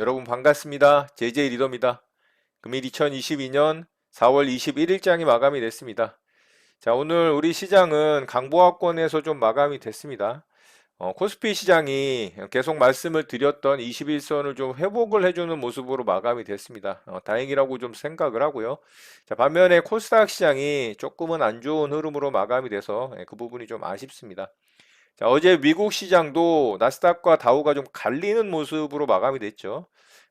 여러분 반갑습니다. JJ 리더입니다. 금일 2022년 4월 21일장이 마감이 됐습니다. 자, 오늘 우리 시장은 강보합권에서 좀 마감이 됐습니다. 어, 코스피 시장이 계속 말씀을 드렸던 21선을 좀 회복을 해주는 모습으로 마감이 됐습니다. 어, 다행이라고 좀 생각을 하고요. 자, 반면에 코스닥 시장이 조금은 안 좋은 흐름으로 마감이 돼서 예, 그 부분이 좀 아쉽습니다. 자, 어제 미국 시장도 나스닥과 다우가 좀 갈리는 모습으로 마감이 됐죠.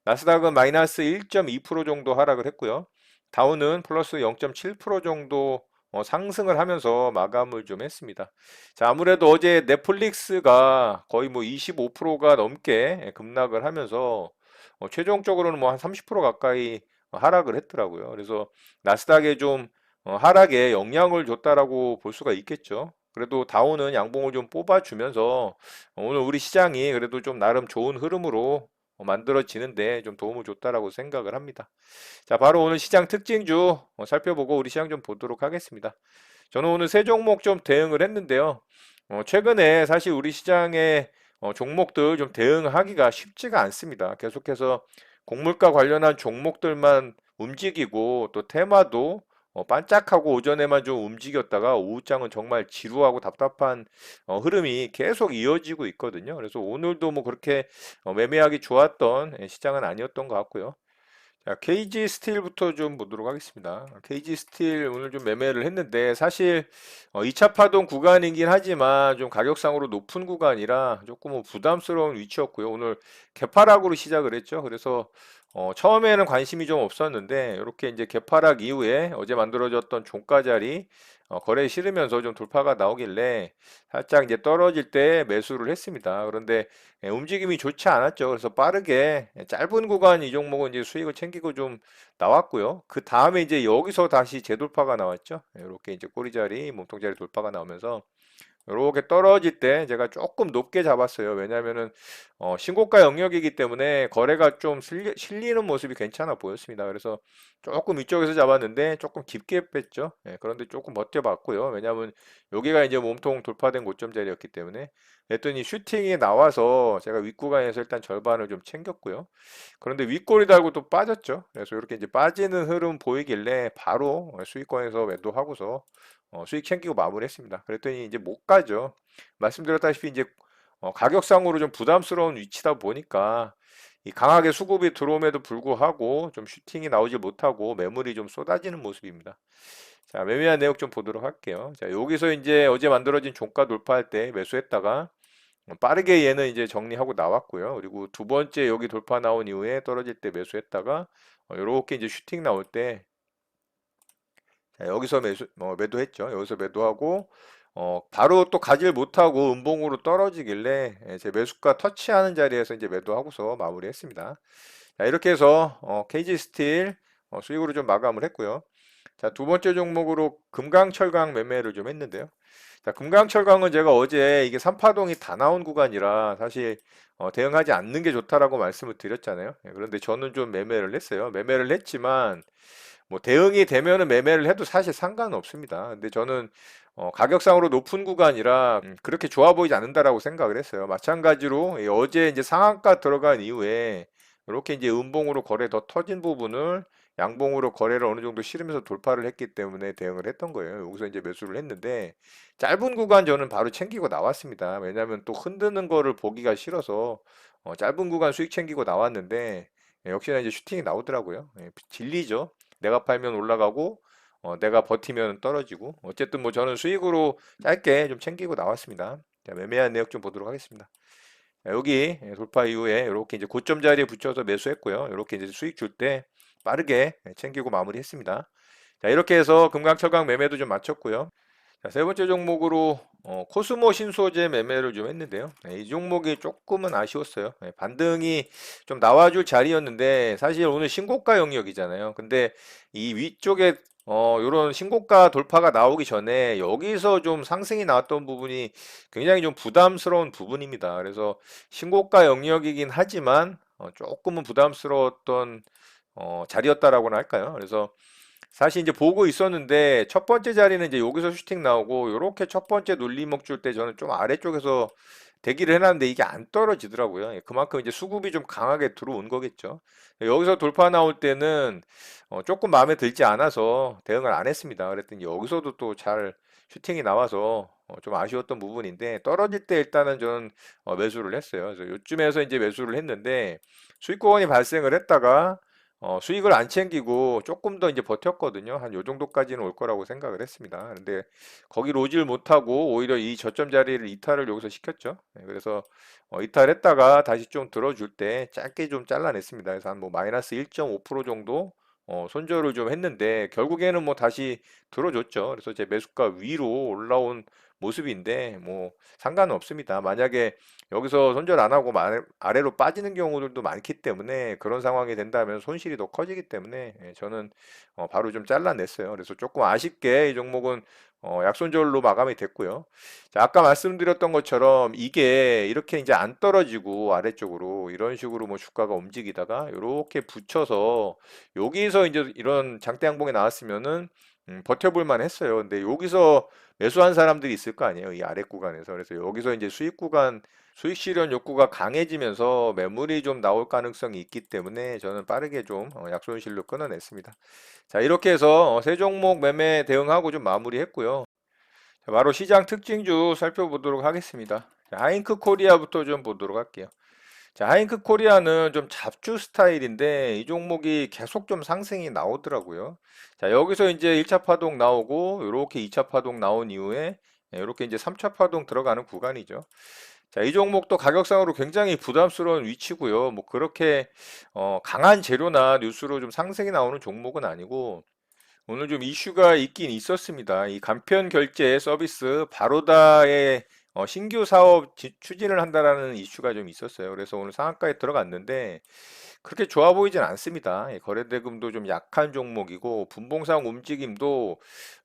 나스닥은 마이너스 1.2% 정도 하락을 했고요. 다우는 플러스 0.7% 정도 어, 상승을 하면서 마감을 좀 했습니다. 자, 아무래도 어제 넷플릭스가 거의 뭐 25%가 넘게 급락을 하면서 어, 최종적으로는 뭐 한 30% 가까이 하락을 했더라고요. 그래서 나스닥에 좀 어, 하락에 영향을 줬다라고 볼 수가 있겠죠. 그래도 다우는 양봉을 좀 뽑아주면서 오늘 우리 시장이 그래도 좀 나름 좋은 흐름으로 어, 만들어지는데 좀 도움을 줬다라고 생각을 합니다. 자, 바로 오늘 시장 특징주 어, 살펴보고 우리 시장 좀 보도록 하겠습니다. 저는 오늘 세 종목 좀 대응을 했는데요. 어, 최근에 사실 우리 시장의 어, 종목들 좀 대응하기가 쉽지가 않습니다. 계속해서 곡물과 관련한 종목들만 움직이고 또 테마도 어, 반짝하고 오전에만 좀 움직였다가 오후장은 정말 지루하고 답답한 어, 흐름이 계속 이어지고 있거든요. 그래서 오늘도 뭐 그렇게 어, 매매하기 좋았던 예, 시장은 아니었던 것 같고요. 자, KG 스틸부터 좀 보도록 하겠습니다. KG 스틸 오늘 좀 매매를 했는데 사실 어, 2차 파동 구간이긴 하지만 좀 가격상으로 높은 구간이라 조금 뭐 부담스러운 위치였고요. 오늘 개파락으로 시작을 했죠. 그래서 어, 처음에는 관심이 좀 없었는데 이렇게 이제 개파락 이후에 어제 만들어졌던 종가 자리 어, 거래 실으면서 좀 돌파가 나오길래 살짝 이제 떨어질 때 매수를 했습니다. 그런데 예, 움직임이 좋지 않았죠. 그래서 빠르게 짧은 구간 이 종목은 이제 수익을 챙기고 좀 나왔고요. 그 다음에 이제 여기서 다시 재돌파가 나왔죠. 이렇게 이제 꼬리 자리, 몸통 자리 돌파가 나오면서 이렇게 떨어질 때 제가 조금 높게 잡았어요. 왜냐하면은 어, 신고가 영역이기 때문에 거래가 좀 실리, 실리는 모습이 괜찮아 보였습니다. 그래서 조금 이쪽에서 잡았는데 조금 깊게 뺐죠. 예, 그런데 조금 버텨봤고요. 왜냐하면 여기가 이제 몸통 돌파된 고점 자리였기 때문에 그랬더니 슈팅이 나와서 제가 윗구간에서 일단 절반을 좀 챙겼고요. 그런데 윗골이 달고 또 빠졌죠. 그래서 이렇게 이제 빠지는 흐름 보이길래 바로 수익권에서 매도하고서 어, 수익 챙기고 마무리했습니다. 그랬더니 이제 못 가죠. 말씀드렸다시피 이제 어, 가격상으로 좀 부담스러운 위치다 보니까 이 강하게 수급이 들어옴에도 불구하고 좀 슈팅이 나오지 못하고 매물이 좀 쏟아지는 모습입니다. 자, 매매한 내역 좀 보도록 할게요. 자, 여기서 이제 어제 만들어진 종가 돌파할 때 매수했다가 빠르게 얘는 이제 정리하고 나왔고요. 그리고 두 번째 여기 돌파 나온 이후에 떨어질 때 매수했다가 어, 이렇게 이제 슈팅 나올 때 자, 여기서 매수, 어, 매도했죠. 여기서 매도하고 어, 바로 또 가지를 못하고 음봉으로 떨어지길래 예, 제 매수가 터치하는 자리에서 이제 매도하고서 마무리했습니다. 자, 이렇게 해서 어, KG 스틸 어, 수익으로 좀 마감을 했고요. 자, 두 번째 종목으로 금강철강 매매를 좀 했는데요. 자, 금강철강은 제가 어제 이게 3파동이 다 나온 구간이라 사실 어, 대응하지 않는 게 좋다라고 말씀을 드렸잖아요. 예, 그런데 저는 좀 매매를 했어요. 매매를 했지만 뭐 대응이 되면은 매매를 해도 사실 상관은 없습니다. 근데 저는 어, 가격상으로 높은 구간이라 음, 그렇게 좋아 보이지 않는다라고 생각을 했어요. 마찬가지로 이 어제 이제 상한가 들어간 이후에 이렇게 이제 음봉으로 거래 더 터진 부분을 양봉으로 거래를 어느 정도 실으면서 돌파를 했기 때문에 대응을 했던 거예요. 여기서 이제 매수를 했는데 짧은 구간 저는 바로 챙기고 나왔습니다. 왜냐하면 또 흔드는 거를 보기가 싫어서 어, 짧은 구간 수익 챙기고 나왔는데 예, 역시나 이제 슈팅이 나오더라고요. 예, 진리죠. 내가 팔면 올라가고 어, 내가 버티면 떨어지고 어쨌든 뭐 저는 수익으로 짧게 좀 챙기고 나왔습니다. 자, 매매한 내역 좀 보도록 하겠습니다. 자, 여기 돌파 이후에 이렇게 이제 고점 자리에 붙여서 매수했고요. 이렇게 이제 수익 줄 때 빠르게 챙기고 마무리했습니다. 자, 이렇게 해서 금강철강 매매도 좀 마쳤고요. 자, 세 번째 종목으로 어, 코스모 신소재 매매를 좀 했는데요. 네, 이 종목이 조금은 아쉬웠어요. 네, 반등이 좀 나와줄 자리였는데 사실 오늘 신고가 영역이잖아요. 근데 이 위쪽에 어, 요런 신고가 돌파가 나오기 전에 여기서 좀 상승이 나왔던 부분이 굉장히 좀 부담스러운 부분입니다. 그래서 신고가 영역이긴 하지만 어, 조금은 부담스러웠던 어, 자리였다라고나 할까요? 그래서 사실 이제 보고 있었는데 첫 번째 자리는 이제 여기서 슈팅 나오고 요렇게 첫 번째 눌림목 줄때 저는 좀 아래쪽에서 대기를 해놨는데 이게 안 떨어지더라고요. 예, 그만큼 이제 수급이 좀 강하게 들어온 거겠죠. 여기서 돌파 나올 때는 어, 조금 마음에 들지 않아서 대응을 안 했습니다. 그랬더니 여기서도 또 잘 슈팅이 나와서 어, 좀 아쉬웠던 부분인데 떨어질 때 일단은 저는 어, 매수를 했어요. 그래서 요쯤에서 이제 매수를 했는데 수익권이 발생을 했다가 어, 수익을 안 챙기고 조금 더 이제 버텼거든요. 한 요 정도까지는 올 거라고 생각을 했습니다. 근데 거기로 오질 못하고 오히려 이 저점 자리를 이탈을 여기서 시켰죠. 네, 그래서 어, 이탈했다가 다시 좀 들어줄 때 짧게 좀 잘라냈습니다. 그래서 한 뭐 마이너스 1.5% 정도 어, 손절을 좀 했는데 결국에는 뭐 다시 들어줬죠. 그래서 제 매수가 위로 올라온 모습인데 뭐 상관은 없습니다. 만약에 여기서 손절 안 하고 마- 아래로 빠지는 경우들도 많기 때문에 그런 상황이 된다면 손실이 더 커지기 때문에 예, 저는 어, 바로 좀 잘라냈어요. 그래서 조금 아쉽게 이 종목은 어, 약손절로 마감이 됐고요. 자, 아까 말씀드렸던 것처럼 이게 이렇게 이제 안 떨어지고 아래쪽으로 이런 식으로 뭐 주가가 움직이다가 이렇게 붙여서 여기서 이제 이런 장대 양봉이 나왔으면은 음, 버텨볼 만 했어요. 근데 여기서 매수한 사람들이 있을 거 아니에요. 이 아래 구간에서. 그래서 여기서 이제 수익 구간, 수익 실현 욕구가 강해지면서 매물이 좀 나올 가능성이 있기 때문에 저는 빠르게 좀 어, 약손실로 끊어냈습니다. 자, 이렇게 해서 어, 세 종목 매매 대응하고 좀 마무리했고요. 자, 바로 시장 특징주 살펴보도록 하겠습니다. 자, 하잉크 코리아부터 좀 보도록 할게요. 자, 하잉크 코리아는 좀 잡주 스타일인데 이 종목이 계속 좀 상승이 나오더라고요. 자, 여기서 이제 1차 파동 나오고 이렇게 2차 파동 나온 이후에 이렇게 이제 3차 파동 들어가는 구간이죠. 자, 이 종목도 가격상으로 굉장히 부담스러운 위치고요. 뭐 그렇게 어, 강한 재료나 뉴스로 좀 상승이 나오는 종목은 아니고 오늘 좀 이슈가 있긴 있었습니다. 이 간편 결제 서비스 바로다의 어, 신규 사업 지- 추진을 한다라는 이슈가 좀 있었어요. 그래서 오늘 상한가에 들어갔는데 그렇게 좋아 보이진 않습니다. 예, 거래대금도 좀 약한 종목이고 분봉상 움직임도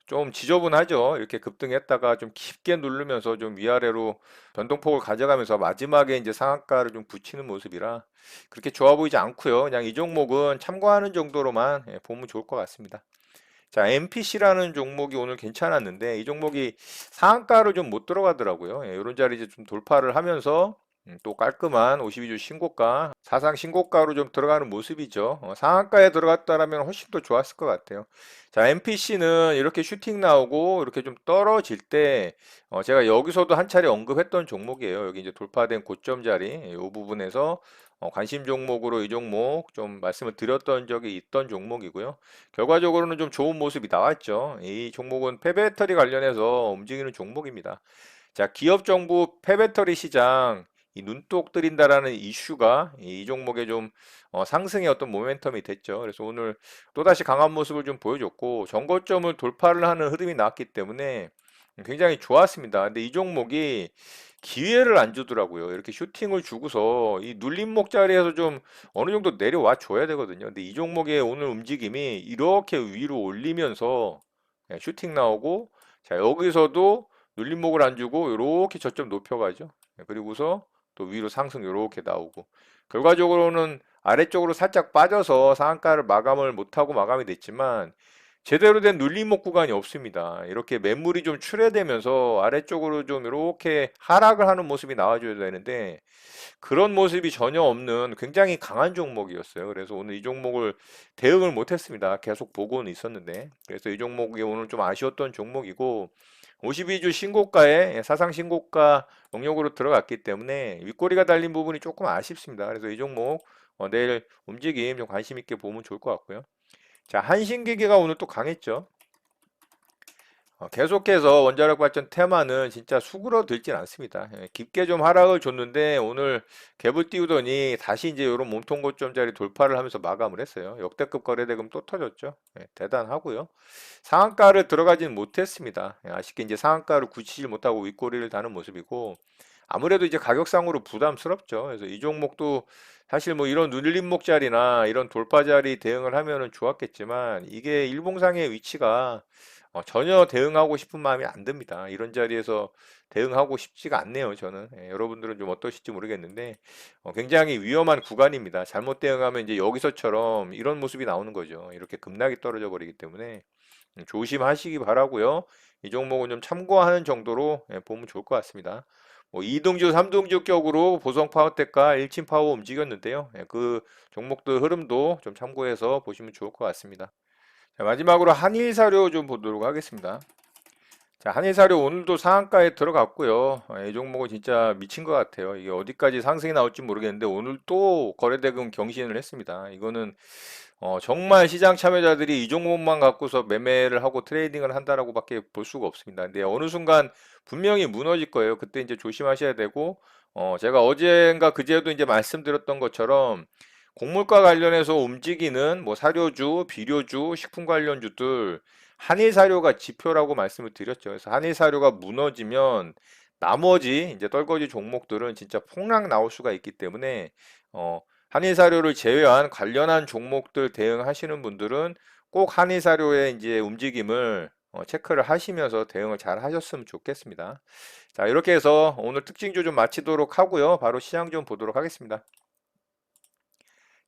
좀 지저분하죠. 이렇게 급등했다가 좀 깊게 누르면서 좀 위아래로 변동폭을 가져가면서 마지막에 이제 상한가를 좀 붙이는 모습이라 그렇게 좋아 보이지 않고요. 그냥 이 종목은 참고하는 정도로만 예, 보면 좋을 것 같습니다. 자, MPC라는 종목이 오늘 괜찮았는데 이 종목이 상한가로 좀 못 들어가더라고요. 예, 이런 자리 이제 좀 돌파를 하면서 음, 또 깔끔한 52주 신고가, 사상 신고가로 좀 들어가는 모습이죠. 어, 상한가에 들어갔다라면 훨씬 더 좋았을 것 같아요. 자, MPC는 이렇게 슈팅 나오고 이렇게 좀 떨어질 때 어, 제가 여기서도 한 차례 언급했던 종목이에요. 여기 이제 돌파된 고점 자리 이 부분에서 어, 관심 종목으로 이 종목 좀 말씀을 드렸던 적이 있던 종목이고요. 결과적으로는 좀 좋은 모습이 나왔죠. 이 종목은 폐배터리 관련해서 움직이는 종목입니다. 자, 기업 정부 폐배터리 시장 이 눈독 들인다라는 이슈가 이 종목에 좀 어, 상승의 어떤 모멘텀이 됐죠. 그래서 오늘 또다시 강한 모습을 좀 보여줬고 정고점을 돌파를 하는 흐름이 나왔기 때문에 굉장히 좋았습니다. 근데 이 종목이 기회를 안 주더라고요. 이렇게 슈팅을 주고서 이 눌림목 자리에서 좀 어느 정도 내려와 줘야 되거든요. 근데 이 종목의 오늘 움직임이 이렇게 위로 올리면서 예, 슈팅 나오고 자 여기서도 눌림목을 안 주고 이렇게 저점 높여가죠. 예, 그리고서 또 위로 상승 이렇게 나오고 결과적으로는 아래쪽으로 살짝 빠져서 상한가를 마감을 못하고 마감이 됐지만 제대로 된 눌림목 구간이 없습니다. 이렇게 매물이 좀 출회되면서 아래쪽으로 좀 이렇게 하락을 하는 모습이 나와줘야 되는데 그런 모습이 전혀 없는 굉장히 강한 종목이었어요. 그래서 오늘 이 종목을 대응을 못했습니다. 계속 보고는 있었는데 그래서 이 종목이 오늘 좀 아쉬웠던 종목이고 52주 신고가에 사상 신고가 영역으로 들어갔기 때문에 윗꼬리가 달린 부분이 조금 아쉽습니다. 그래서 이 종목 어, 내일 움직임 좀 관심 있게 보면 좋을 것 같고요. 자, 한신기계가 오늘 또 강했죠. 어, 계속해서 원자력 발전 테마는 진짜 수그러들진 않습니다. 예, 깊게 좀 하락을 줬는데 오늘 갭을 띄우더니 다시 이제 이런 몸통 고점짜리 돌파를 하면서 마감을 했어요. 역대급 거래대금 또 터졌죠. 예, 대단하고요. 상한가를 들어가지는 못했습니다. 예, 아쉽게 이제 상한가를 굳히질 못하고 윗꼬리를 다는 모습이고 아무래도 이제 가격상으로 부담스럽죠. 그래서 이 종목도 사실 뭐 이런 눌림목 자리나 이런 돌파 자리 대응을 하면은 좋았겠지만 이게 일봉상의 위치가 어, 전혀 대응하고 싶은 마음이 안 듭니다. 이런 자리에서 대응하고 싶지가 않네요, 저는. 예, 여러분들은 좀 어떠실지 모르겠는데 어, 굉장히 위험한 구간입니다. 잘못 대응하면 이제 여기서처럼 이런 모습이 나오는 거죠. 이렇게 급락이 떨어져 버리기 때문에 음, 조심하시기 바라고요. 이 종목은 좀 참고하는 정도로 예, 보면 좋을 것 같습니다. 뭐 2등주, 3등주 격으로 보성 파워텍과 일침 파워 움직였는데요. 예, 그 종목들 흐름도 좀 참고해서 보시면 좋을 것 같습니다. 자, 마지막으로 한일 사료 좀 보도록 하겠습니다. 자, 한일 사료 오늘도 상한가에 들어갔고요. 아, 이 종목은 진짜 미친 것 같아요. 이게 어디까지 상승이 나올지 모르겠는데 오늘 또 거래대금 경신을 했습니다. 이거는 어, 정말 시장 참여자들이 이 종목만 갖고서 매매를 하고 트레이딩을 한다라고 밖에 볼 수가 없습니다. 근데 어느 순간 분명히 무너질 거예요. 그때 이제 조심하셔야 되고, 어, 제가 어젠가 그제도 이제 말씀드렸던 것처럼 곡물과 관련해서 움직이는 뭐 사료주, 비료주, 식품 관련주들 한일 사료가 지표라고 말씀을 드렸죠. 그래서 한일 사료가 무너지면 나머지 이제 떨거지 종목들은 진짜 폭락 나올 수가 있기 때문에 어, 한일 사료를 제외한 관련한 종목들 대응하시는 분들은 꼭 한일 사료의 이제 움직임을 어, 체크를 하시면서 대응을 잘 하셨으면 좋겠습니다. 자, 이렇게 해서 오늘 특징주 좀 마치도록 하고요. 바로 시장 좀 보도록 하겠습니다.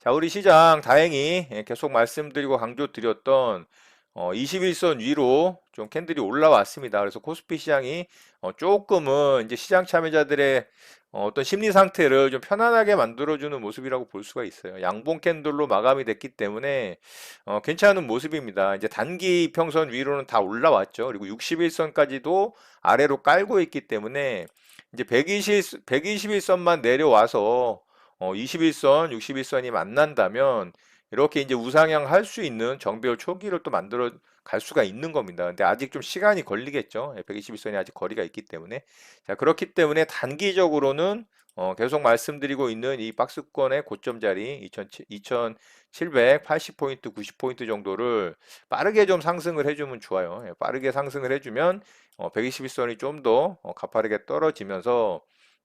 자, 우리 시장 다행히 예, 계속 말씀드리고 강조드렸던 어, 21선 위로 좀 캔들이 올라왔습니다. 그래서 코스피 시장이 어, 조금은 이제 시장 참여자들의 어, 어떤 심리 상태를 좀 편안하게 만들어주는 모습이라고 볼 수가 있어요. 양봉 캔들로 마감이 됐기 때문에 어, 괜찮은 모습입니다. 이제 단기 평선 위로는 다 올라왔죠. 그리고 61선까지도 아래로 깔고 있기 때문에 이제 120, 121선만 내려와서 어, 21선, 61선이 만난다면 이렇게 이제 우상향 할 수 있는 정배열 초기를 또 만들어 갈 수가 있는 겁니다. 근데 아직 좀 시간이 걸리겠죠. 121선이 아직 거리가 있기 때문에. 자, 그렇기 때문에 단기적으로는 어, 계속 말씀드리고 있는 이 박스권의 고점 자리 2780포인트, 90포인트 정도를 빠르게 좀 상승을 해주면 좋아요. 예, 빠르게 상승을 해주면 어, 121선이 좀더 어, 가파르게 떨어지면서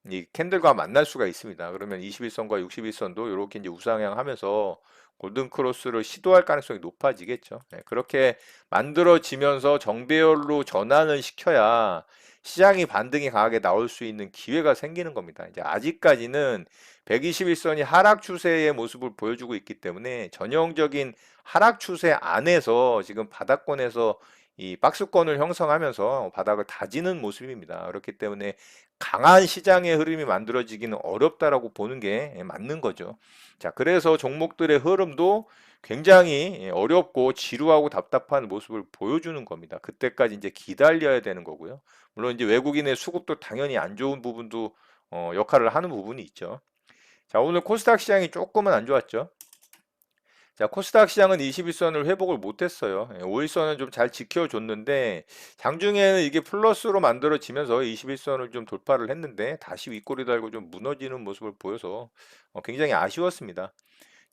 이 캔들과 만날 수가 있습니다. 그러면 21선과 61선도 이렇게 이제 우상향하면서 골든 크로스를 시도할 가능성이 높아지겠죠. 네, 그렇게 만들어지면서 정배열로 전환을 시켜야 시장이 반등이 강하게 나올 수 있는 기회가 생기는 겁니다. 이제 아직까지는 121선이 하락 추세의 모습을 보여주고 있기 때문에 전형적인 하락 추세 안에서 지금 바닥권에서 이 박스권을 형성하면서 바닥을 다지는 모습입니다. 그렇기 때문에 강한 시장의 흐름이 만들어지기는 어렵다라고 보는 게 맞는 거죠. 자, 그래서 종목들의 흐름도 굉장히 어렵고 지루하고 답답한 모습을 보여주는 겁니다. 그때까지 이제 기다려야 되는 거고요. 물론 이제 외국인의 수급도 당연히 안 좋은 부분도 어, 역할을 하는 부분이 있죠. 자, 오늘 코스닥 시장이 조금은 안 좋았죠. 자, 코스닥 시장은 21선을 회복을 못했어요. 5일선은 예, 좀잘 지켜줬는데 장중에는 이게 플러스로 만들어지면서 21선을 좀 돌파를 했는데 다시 윗꼬리 달고 좀 무너지는 모습을 보여서 어, 굉장히 아쉬웠습니다.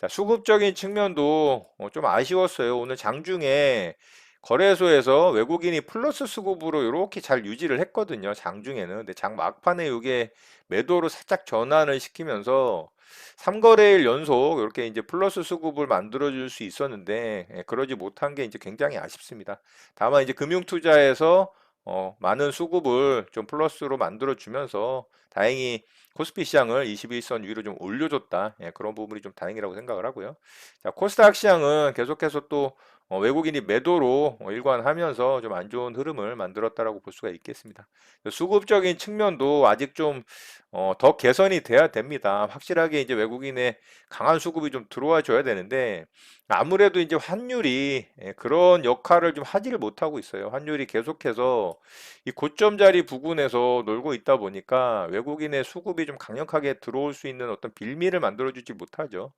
자, 수급적인 측면도 어, 좀 아쉬웠어요. 오늘 장중에 거래소에서 외국인이 플러스 수급으로 이렇게 잘 유지를 했거든요. 장중에는. 근데 장 막판에 이게 매도로 살짝 전환을 시키면서 3거래일 연속 이렇게 이제 플러스 수급을 만들어 줄 수 있었는데 예, 그러지 못한 게 이제 굉장히 아쉽습니다. 다만 이제 금융 투자에서 어, 많은 수급을 좀 플러스로 만들어 주면서 다행히 코스피 시장을 21선 위로 좀 올려줬다. 예, 그런 부분이 좀 다행이라고 생각을 하고요. 자, 코스닥 시장은 계속해서 또 어, 외국인이 매도로 어, 일관하면서 좀 안 좋은 흐름을 만들었다라고 볼 수가 있겠습니다. 수급적인 측면도 아직 좀더 어, 개선이 돼야 됩니다. 확실하게 이제 외국인의 강한 수급이 좀 들어와 줘야 되는데 아무래도 이제 환율이 예, 그런 역할을 좀 하지를 못하고 있어요. 환율이 계속해서 이 고점 자리 부근에서 놀고 있다 보니까 외국인의 수급이 좀 강력하게 들어올 수 있는 어떤 빌미를 만들어주지 못하죠.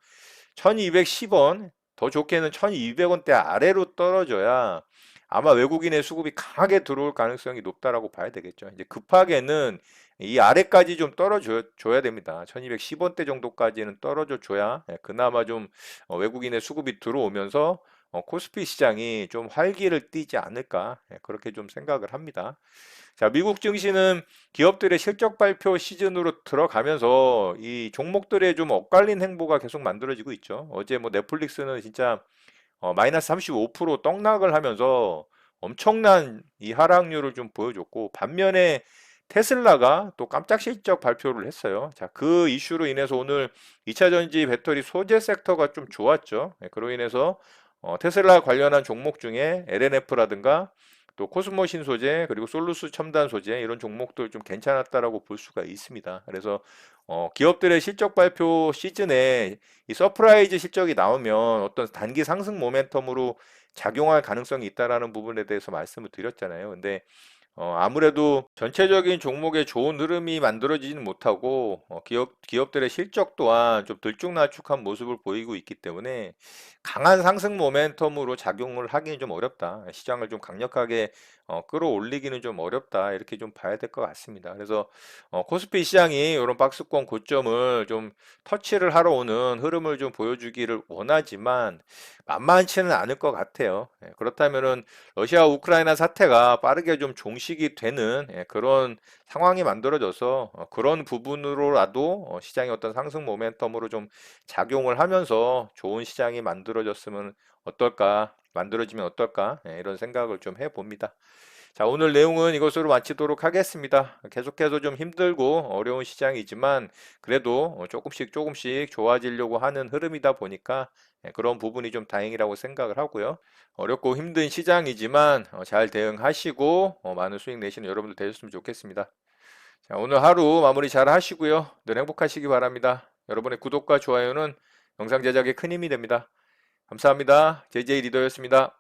1210원 더 좋게는 1200원대 아래로 떨어져야 아마 외국인의 수급이 강하게 들어올 가능성이 높다라고 봐야 되겠죠. 이제 급하게는 이 아래까지 좀 떨어져 줘야 됩니다. 1210원대 정도까지는 떨어져 줘야 예, 그나마 좀 어, 외국인의 수급이 들어오면서 어, 코스피 시장이 좀 활기를 띠지 않을까 예, 그렇게 좀 생각을 합니다. 자, 미국 증시는 기업들의 실적 발표 시즌으로 들어가면서 이 종목들의 좀 엇갈린 행보가 계속 만들어지고 있죠. 어제 뭐 넷플릭스는 진짜 어, 마이너스 35% 떡락을 하면서 엄청난 이 하락률을 좀 보여줬고 반면에 테슬라가 또 깜짝 실적 발표를 했어요. 자, 그 이슈로 인해서 오늘 2차 전지 배터리 소재 섹터가 좀 좋았죠. 네, 그로 인해서 어, 테슬라 관련한 종목 중에 LNF라든가 또 코스모 신 소재 그리고 솔루스 첨단 소재 이런 종목들 좀 괜찮았다라고 볼 수가 있습니다. 그래서 어, 기업들의 실적 발표 시즌에 이 서프라이즈 실적이 나오면 어떤 단기 상승 모멘텀으로 작용할 가능성이 있다라는 부분에 대해서 말씀을 드렸잖아요. 근데 어, 아무래도 전체적인 종목에 좋은 흐름이 만들어지지는 못하고 어, 기업, 기업들의 실적 또한 좀 들쭉날쭉한 모습을 보이고 있기 때문에 강한 상승 모멘텀으로 작용을 하기는 좀 어렵다. 시장을 좀 강력하게 어, 끌어올리기는 좀 어렵다. 이렇게 좀 봐야 될 것 같습니다. 그래서 어, 코스피 시장이 이런 박스권 고점을 좀 터치를 하러 오는 흐름을 좀 보여주기를 원하지만 만만치는 않을 것 같아요. 예, 그렇다면은 러시아 우크라이나 사태가 빠르게 좀 종식 이 되는 예, 그런 상황이 만들어져서 어, 그런 부분으로라도 어, 시장의 어떤 상승 모멘텀으로 좀 작용을 하면서 좋은 시장이 만들어졌으면 어떨까, 만들어지면 어떨까 예, 이런 생각을 좀 해봅니다. 자, 오늘 내용은 이것으로 마치도록 하겠습니다. 계속해서 좀 힘들고 어려운 시장이지만 그래도 어, 조금씩 조금씩 좋아지려고 하는 흐름이다 보니까 예, 그런 부분이 좀 다행이라고 생각을 하고요. 어렵고 힘든 시장이지만 어, 잘 대응하시고 어, 많은 수익 내시는 여러분들 되셨으면 좋겠습니다. 자, 오늘 하루 마무리 잘 하시고요. 늘 행복하시기 바랍니다. 여러분의 구독과 좋아요는 영상 제작에 큰 힘이 됩니다. 감사합니다. JJ 리더였습니다.